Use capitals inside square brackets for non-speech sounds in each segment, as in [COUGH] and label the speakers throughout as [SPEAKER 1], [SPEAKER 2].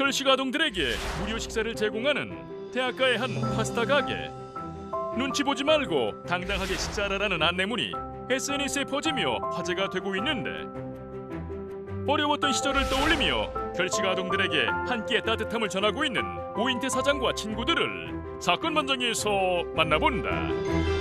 [SPEAKER 1] 결식 아동들에게 무료 식사를 제공하는 대학가의 한 파스타 가게. 눈치 보지 말고 당당하게 식사하라는 안내문이 SNS에 퍼지며 화제가 되고 있는데 어려웠던 시절을 떠올리며 결식 아동들에게 한 끼의 따뜻함을 전하고 있는 오인태 사장과 친구들을 사건 현장에서 만나본다.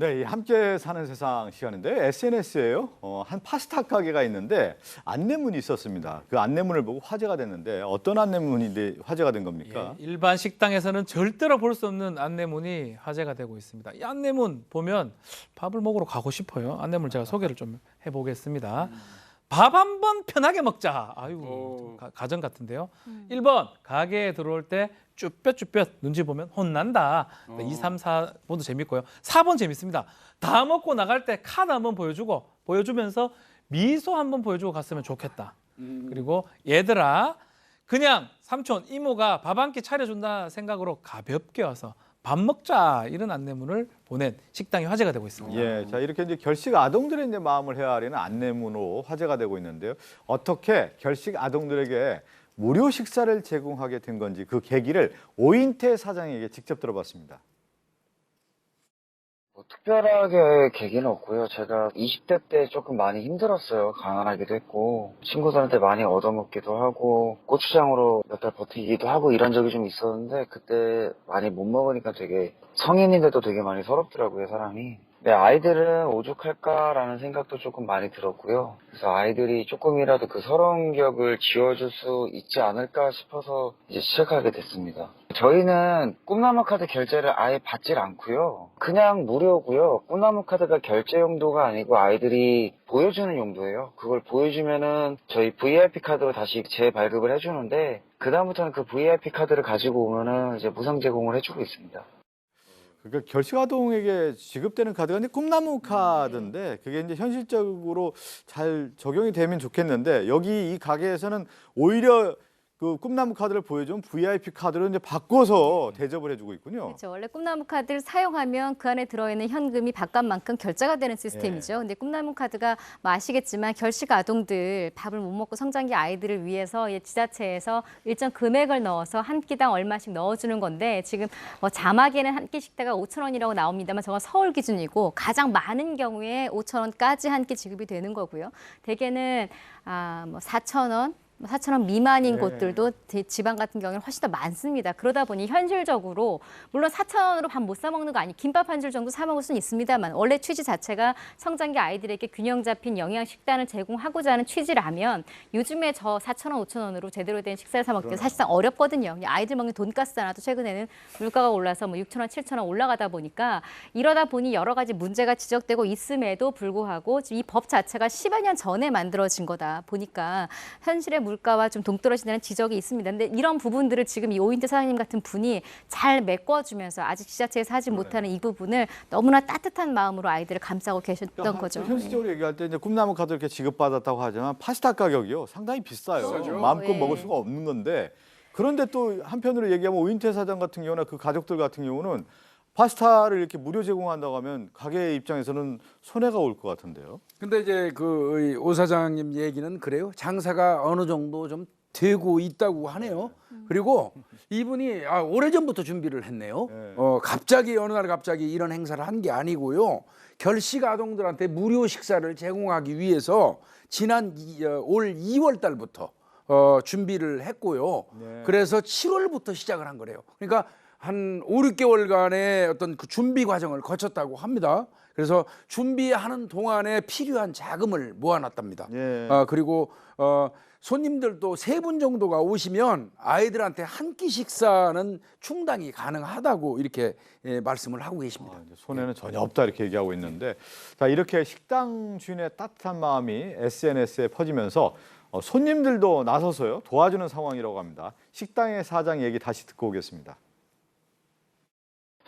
[SPEAKER 2] 네, 이 함께 사는 세상 시간인데 SNS에요. 어, 한 파스타 가게가 있는데 안내문이 있었습니다. 그 안내문을 보고 화제가 됐는데 어떤 안내문인데 화제가 된 겁니까?
[SPEAKER 3] 예, 일반 식당에서는 절대로 볼 수 없는 안내문이 화제가 되고 있습니다. 이 안내문 보면 밥을 먹으러 가고 싶어요. 안내문 제가 소개를 좀 해보겠습니다. 밥 한 번 편하게 먹자. 아유, 가, 가정 같은데요. 일 1번 가게에 들어올 때 쭈뼛쭈뼛 눈치 보면 혼난다. 네, 2, 3, 4번도 재밌고요. 4번 재밌습니다. 다 먹고 나갈 때 카드 한번 보여주고 보여주면서 미소 한번 보여주고 갔으면 좋겠다. 그리고 얘들아 그냥 삼촌 이모가 밥 한 끼 차려준다 생각으로 가볍게 와서 밥 먹자 이런 안내문을 보낸 식당이 화제가 되고 있습니다.
[SPEAKER 2] 예, 자 이렇게 이제 결식 아동들의 이제 마음을 헤아리는 안내문으로 화제가 되고 있는데요. 어떻게 결식 아동들에게 무료 식사를 제공하게 된 건지 그 계기를 오인태 사장에게 직접 들어봤습니다.
[SPEAKER 4] 뭐 특별하게 계기는 없고요. 제가 20대 때 조금 많이 힘들었어요. 가난하기도 했고 친구들한테 많이 얻어먹기도 하고 고추장으로 몇 달 버티기도 하고 이런 적이 좀 있었는데 그때 많이 못 먹으니까 되게 성인인데도 되게 많이 서럽더라고요, 사람이. 네, 아이들은 오죽할까라는 생각도 조금 많이 들었고요. 그래서 아이들이 조금이라도 그 서러운 기억을 지워줄 수 있지 않을까 싶어서 이제 시작하게 됐습니다. 저희는 꿈나무 카드 결제를 아예 받질 않고요. 그냥 무료고요. 꿈나무 카드가 결제 용도가 아니고 아이들이 보여주는 용도예요. 그걸 보여주면은 저희 VIP 카드로 다시 재발급을 해주는데 그다음부터는 그 VIP 카드를 가지고 오면은 이제 무상 제공을 해주고 있습니다.
[SPEAKER 2] 그러니까 결식 아동에게 지급되는 카드가 이제 꿈나무 카드인데 그게 이제 현실적으로 잘 적용이 되면 좋겠는데 여기 이 가게에서는 오히려 그 꿈나무 카드를 보여준 VIP 카드로 이제 바꿔서 대접을 해주고 있군요.
[SPEAKER 5] 그렇죠. 원래 꿈나무 카드를 사용하면 그 안에 들어있는 현금이 바깥만큼 결제가 되는 시스템이죠. 근데 꿈나무 카드가 뭐 아시겠지만 결식 아동들 밥을 못 먹고 성장기 아이들을 위해서 이 지자체에서 일정 금액을 넣어서 한 끼당 얼마씩 넣어주는 건데 지금 뭐 자막에는 한 끼 식대가 5천 원이라고 나옵니다만 저건 서울 기준이고 가장 많은 경우에 5천 원까지 한 끼 지급이 되는 거고요. 대개는 아뭐 4천 원. 4천 원 미만인
[SPEAKER 2] 네.
[SPEAKER 5] 곳들도 대- 지방 같은 경우는 훨씬 더 많습니다. 그러다 보니 현실적으로 물론 4천 원으로 밥 못 사 먹는 거 아니 김밥 한 줄 정도 사 먹을 수는 있습니다만 원래 취지 자체가 성장기 아이들에게 균형 잡힌 영양 식단을 제공하고자 하는 취지라면 요즘에 저 4천 원, 5천 원으로 제대로 된 식사를 사 먹기 사실상 어렵거든요. 아이들 먹는 돈가스 하나도 최근에는 물가가 올라서 뭐 6천 원, 7천 원 올라가다 보니까 이러다 보니 여러 가지 문제가 지적되고 있음에도 불구하고 지금 이법 자체가 10여 년 전에 만들어진 거다 보니까 현실의 물가와 좀 동떨어진다는 지적이 있습니다. 근데 이런 부분들을 지금 이 오인태 사장님 같은 분이 잘 메꿔주면서 아직 지자체에서 하지 못하는 이 부분을 너무나 따뜻한 마음으로 아이들을 감싸고 계셨던 거죠.
[SPEAKER 2] 현실적으로 얘기할 때 이제 꿈나무 카드 이렇게 지급받았다고 하지만 파스타 가격이요 상당히 비싸요. 마음껏
[SPEAKER 5] 예.
[SPEAKER 2] 먹을 수가 없는 건데 그런데 또 한편으로 얘기하면 오인태 사장 같은 경우나 그 가족들 같은 경우는 파스타를 이렇게 무료 제공한다고 하면 가게 입장에서는 손해가 올 것 같은데요.
[SPEAKER 6] 근데 이제 그 오 사장님 얘기는 그래요. 장사가 어느 정도 좀 되고 있다고 하네요. 그리고 이분이 아, 오래전부터 준비를 했네요.
[SPEAKER 2] 네.
[SPEAKER 6] 어, 갑자기 어느 날 갑자기 이런 행사를 한 게 아니고요. 결식 아동들한테 무료 식사를 제공하기 위해서 지난 이, 어, 올 2월 달부터 어, 준비를 했고요.
[SPEAKER 2] 네.
[SPEAKER 6] 그래서 7월부터 시작을 한 거래요. 그러니까 한 5, 6개월간의 어떤 그 준비 과정을 거쳤다고 합니다. 그래서 준비하는 동안에 필요한 자금을 모아놨답니다.
[SPEAKER 2] 예.
[SPEAKER 6] 어, 그리고 어, 손님들도 세 분 정도가 오시면 아이들한테 한 끼 식사는 충당이 가능하다고 이렇게 예, 말씀을 하고 계십니다.
[SPEAKER 2] 아, 손해는 전혀 없다 이렇게 얘기하고 있는데 자 이렇게 식당 주인의 따뜻한 마음이 SNS에 퍼지면서 어, 손님들도 나서서요 도와주는 상황이라고 합니다. 식당의 사장 얘기 다시 듣고 오겠습니다.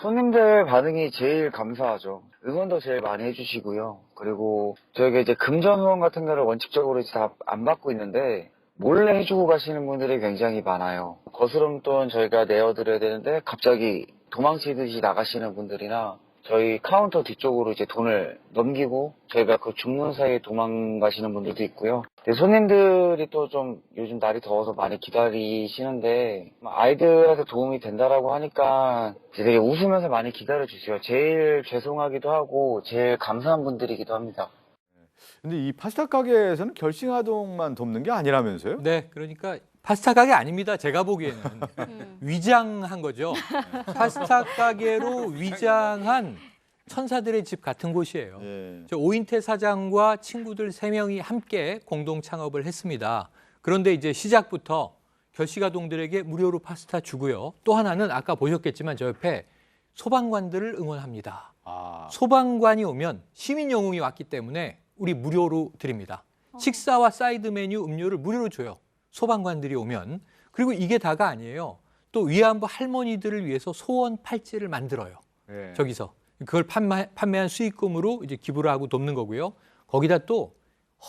[SPEAKER 4] 손님들 반응이 제일 감사하죠. 응원도 제일 많이 해주시고요. 그리고 저희가 이제 금전 후원 같은 거를 원칙적으로 이제 다 안 받고 있는데 몰래 해주고 가시는 분들이 굉장히 많아요. 거스름 돈 저희가 내어드려야 되는데 갑자기 도망치듯이 나가시는 분들이나 저희 카운터 뒤쪽으로 이제 돈을 넘기고 저희가 그 주문 사이에 도망가시는 분들도 있고요. 근데 손님들이 또 좀 요즘 날이 더워서 많이 기다리시는데 아이들한테 도움이 된다라고 하니까 되게 웃으면서 많이 기다려 주세요. 제일 죄송하기도 하고 제일 감사한 분들이기도 합니다.
[SPEAKER 2] 근데 이 파스타 가게에서는 결식 아동만 돕는 게 아니라면서요?
[SPEAKER 7] 네, 그러니까 파스타 가게 아닙니다. 제가 보기에는
[SPEAKER 5] 음.
[SPEAKER 7] 위장한 거죠. [LAUGHS] 파스타 가게로 위장한 천사들의 집 같은 곳이에요.
[SPEAKER 2] 예.
[SPEAKER 7] 저 오인태 사장과 친구들 세 명이 함께 공동 창업을 했습니다. 그런데 이제 시작부터 결식아동들에게 무료로 파스타 주고요. 또 하나는 아까 보셨겠지만 저 옆에 소방관들을 응원합니다.
[SPEAKER 2] 아,
[SPEAKER 7] 소방관이 오면 시민 영웅이 왔기 때문에 우리 무료로 드립니다. 식사와 사이드 메뉴, 음료를 무료로 줘요. 소방관들이 오면 그리고 이게 다가 아니에요. 또 위안부 할머니들을 위해서 소원 팔찌를 만들어요.
[SPEAKER 2] 네.
[SPEAKER 7] 저기서 그걸 판매, 한 수익금으로 이제 기부를 하고 돕는 거고요. 거기다 또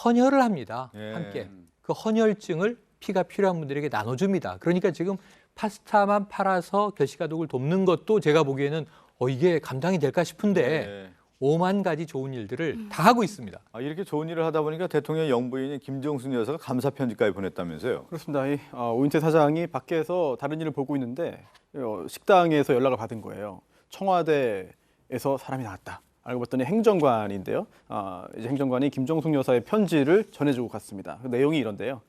[SPEAKER 7] 헌혈을 합니다.
[SPEAKER 2] 네.
[SPEAKER 7] 함께 그 헌혈증을 피가 필요한 분들에게 나눠줍니다. 그러니까 지금 파스타만 팔아서 결식가족을 돕는 것도 제가 보기에는 어 이게 감당이 될까 싶은데
[SPEAKER 2] 네.
[SPEAKER 7] 5만 가지 좋은 일들을 음. 다 하고 있습니다.
[SPEAKER 2] 아, 이렇게 좋은 일을 하다 보니까 대통령 영부인인 김정순 여사가 감사 편지까지 보냈다면서요?
[SPEAKER 8] 그렇습니다. 이, 아, 오인태 사장이 밖에서 다른 일을 보고 있는데 어, 식당에서 연락을 받은 거예요. 청와대에서 사람이 나왔다. 알고 봤더니 행정관인데요. 아, 이제 행정관이 김정숙 여사의 편지를 전해주고 갔습니다. 그 내용이 이런데요.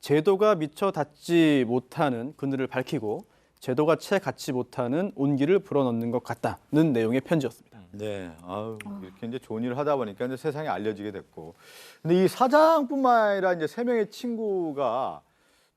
[SPEAKER 8] 제도가 미처 닿지 못하는 그늘을 밝히고 제도가 채 갖지 못하는 온기를 불어넣는 것 같다는 내용의 편지였습니다.
[SPEAKER 2] 네, 아유, 이렇게 이제 좋은 일을 하다 보니까 이제 세상에 알려지게 됐고. 근데 이 사장뿐만 아니라 이제 세 명의 친구가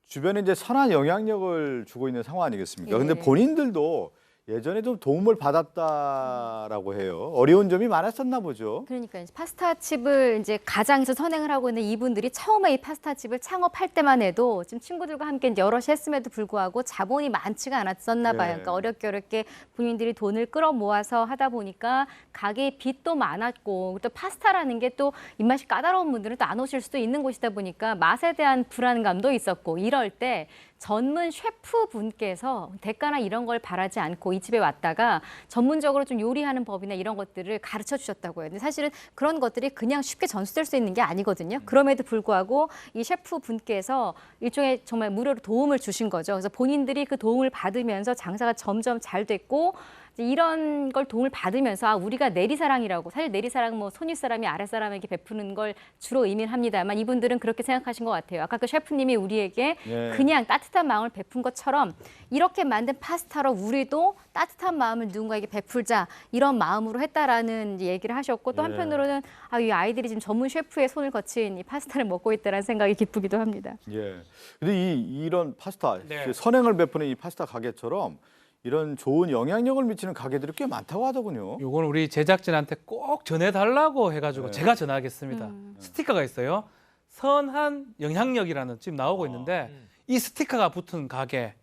[SPEAKER 2] 주변에 이제 선한 영향력을 주고 있는 상황 아니겠습니까? 근데
[SPEAKER 5] 예.
[SPEAKER 2] 본인들도 예전에 좀 도움을 받았다라고 해요. 어려운 점이 많았었나 보죠.
[SPEAKER 5] 그러니까 이제 파스타 칩을 이제 가장에서 선행을 하고 있는 이분들이 처음에 이 파스타 칩을 창업할 때만 해도 지금 친구들과 함께 이제 여럿이 했음에도 불구하고 자본이 많지가 않았었나 봐요.
[SPEAKER 2] 네.
[SPEAKER 5] 그러니까 어렵게 어렵게 본인들이 돈을 끌어 모아서 하다 보니까 가게에 빚도 많았고 또 파스타라는 게 또 입맛이 까다로운 분들은 또 안 오실 수도 있는 곳이다 보니까 맛에 대한 불안감도 있었고 이럴 때 전문 셰프 분께서 대가나 이런 걸 바라지 않고 이 집에 왔다가 전문적으로 좀 요리하는 법이나 이런 것들을 가르쳐 주셨다고요. 근데 사실은 그런 것들이 그냥 쉽게 전수될 수 있는 게 아니거든요. 그럼에도 불구하고 이 셰프 분께서 일종의 정말 무료로 도움을 주신 거죠. 그래서 본인들이 그 도움을 받으면서 장사가 점점 잘 됐고 이제 이런 걸 도움을 받으면서 아, 우리가 내리사랑이라고 사실 내리사랑 뭐 손윗 사람이 아랫 사람에게 베푸는 걸 주로 의미를 합니다만 이분들은 그렇게 생각하신 것 같아요. 아까 그 셰프님이 우리에게
[SPEAKER 2] 네.
[SPEAKER 5] 그냥 따뜻한 마음을 베푼 것처럼 이렇게 만든 파스타로 우리도 따뜻한 마음을 누군가에게 베풀자 이런 마음으로 했다라는 얘기를 하셨고 또
[SPEAKER 2] 네.
[SPEAKER 5] 한편으로는 아, 이 아이들이 지금 전문 셰프의 손을 거친 이 파스타를 먹고 있다라는 생각이 기쁘기도 합니다.
[SPEAKER 2] 예. 근데 이 이런 파스타
[SPEAKER 7] 네.
[SPEAKER 2] 선행을 베푸는 이 파스타 가게처럼 이런 좋은 영향력을 미치는 가게들이 꽤 많다고 하더군요.
[SPEAKER 3] 요건 우리 제작진한테 꼭 전해달라고 해가지고
[SPEAKER 2] 네.
[SPEAKER 3] 제가 전화하겠습니다.
[SPEAKER 5] 음.
[SPEAKER 3] 스티커가 있어요. 선한 영향력이라는 지금 나오고 있는데
[SPEAKER 7] 음.
[SPEAKER 3] 이 스티커가 붙은 가게,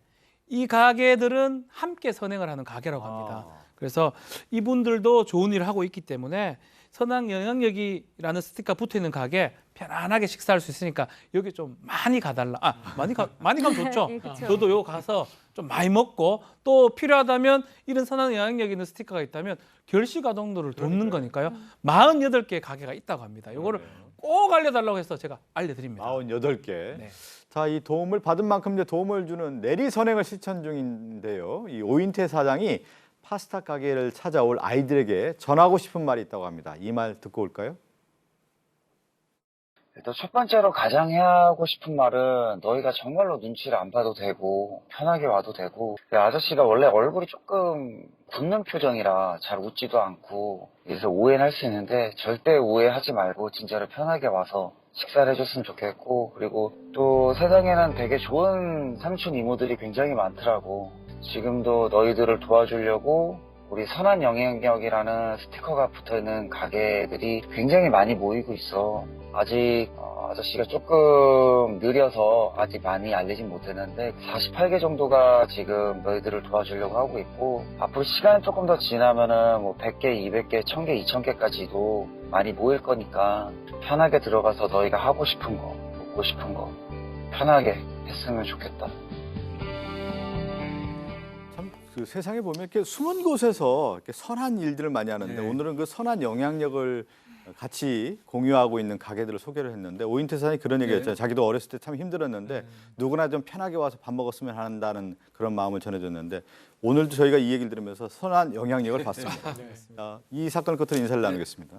[SPEAKER 3] 이 가게들은 함께 선행을 하는 가게라고 합니다.
[SPEAKER 2] 아.
[SPEAKER 3] 그래서 이분들도 좋은 일을 하고 있기 때문에 선한 영향력이라는 스티커 붙어 있는 가게 편안하게 식사할 수 있으니까 여기 좀 많이 가달라. 아 많이 가 많이 가면 좋죠. [LAUGHS]
[SPEAKER 5] 예, 그쵸.
[SPEAKER 3] 저도 요 가서 좀 많이 먹고 또 필요하다면 이런 선한 영향력 있는 스티커가 있다면 결식 아동들을 돕는 거니까요. 48개 가게가 있다고 합니다. 요거를 꼭 알려달라고 해서 제가 알려드립니다.
[SPEAKER 2] 48개.
[SPEAKER 3] 네.
[SPEAKER 2] 자, 이 도움을 받은 만큼 이제 도움을 주는 내리 선행을 실천 중인데요. 이 오인태 사장이 파스타 가게를 찾아올 아이들에게 전하고 싶은 말이 있다고 합니다. 이 말 듣고 올까요?
[SPEAKER 4] 일단 첫 번째로 가장 해야 하고 싶은 말은 너희가 정말로 눈치를 안 봐도 되고 편하게 와도 되고 그 아저씨가 원래 얼굴이 조금 굳는 표정이라 잘 웃지도 않고 그래서 오해는 할 수 있는데 절대 오해하지 말고 진짜로 편하게 와서 식사를 해줬으면 좋겠고 그리고 또 세상에는 되게 좋은 삼촌 이모들이 굉장히 많더라고 지금도 너희들을 도와주려고 우리 선한 영향력이라는 스티커가 붙어있는 가게들이 굉장히 많이 모이고 있어. 아직 어, 아저씨가 조금 느려서 아직 많이 알리진 못했는데 48개 정도가 지금 너희들을 도와주려고 하고 있고 앞으로 시간이 조금 더 지나면은 뭐 100개, 200개, 1000개, 2000개까지도 많이 모일 거니까 편하게 들어가서 너희가 하고 싶은 거, 먹고 싶은 거 편하게 했으면 좋겠다.
[SPEAKER 2] 참그 세상에 보면 이렇게 숨은 곳에서 이렇게 선한 일들을 많이 하는데
[SPEAKER 6] 네.
[SPEAKER 2] 오늘은 그 선한 영향력을 같이 공유하고 있는 가게들을 소개를 했는데 오인태 사장이 그런 얘기
[SPEAKER 6] 네.
[SPEAKER 2] 했잖아요. 자기도 어렸을 때 참 힘들었는데 누구나 좀 편하게 와서 밥 먹었으면 한다는 그런 마음을 전해줬는데 오늘도 저희가 이 얘기를 들으면서 선한 영향력을 [LAUGHS] 봤습니다. 아, 이 사건을 끝으로 인사를 나누겠습니다.